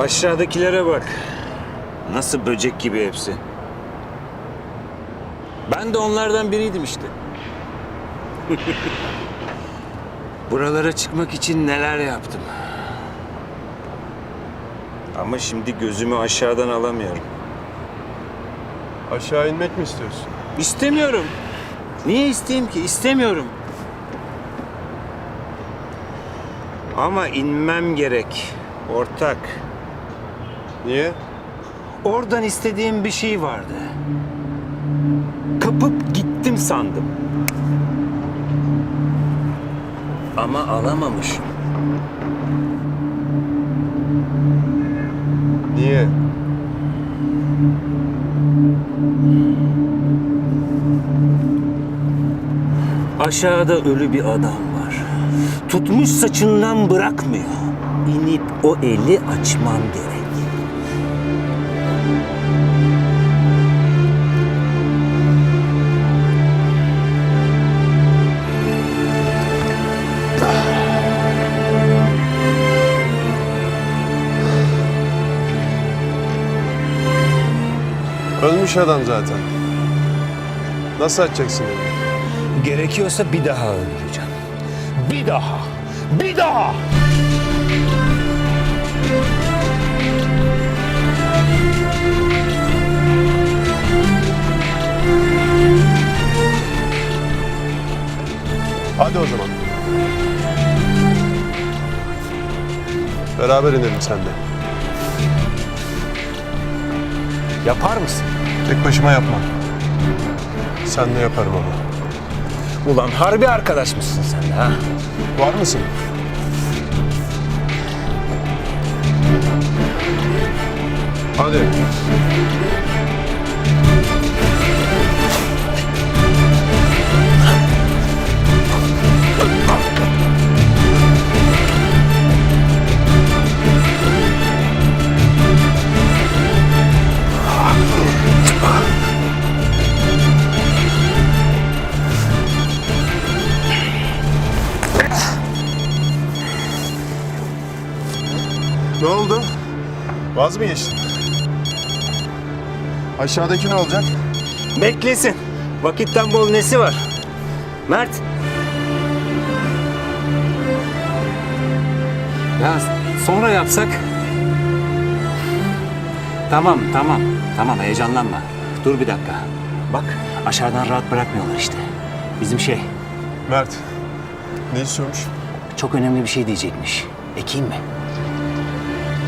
Aşağıdakilere bak. Nasıl böcek gibi hepsi. Ben de onlardan biriydim işte. Buralara çıkmak için neler yaptım. Ama şimdi gözümü aşağıdan alamıyorum. Aşağı inmek mi istiyorsun? İstemiyorum. Niye isteyeyim ki? İstemiyorum. Ama inmem gerek. Ortak. Niye? Oradan istediğim bir şey vardı. Kapıp gittim sandım. Ama alamamışım. Niye? Aşağıda ölü bir adam var. Tutmuş saçından bırakmıyor. İnip o eli açmam gerek. Ölmüş adam zaten. Nasıl açacaksın eli? Gerekiyorsa bir daha öldüreceğim. Bir daha. Bir daha. Hadi o zaman. Beraber inelim seninle. Yapar mısın? Tek başıma yapmam. Senle yaparım ama. Ulan harbi arkadaş mısın sen de ha? Var mısın? Hadi. Ne oldu? Vaz mı geçtin? Aşağıdaki ne olacak? Beklesin. Vakitten bol nesi var? Mert. Ya sonra yapsak. Tamam, tamam. Tamam, heyecanlanma. Dur bir dakika. Bak, aşağıdan rahat bırakmıyorlar işte. Bizim şey, Mert. Ne istiyormuş? çok önemli bir şey diyecekmiş. Ekeyim mi?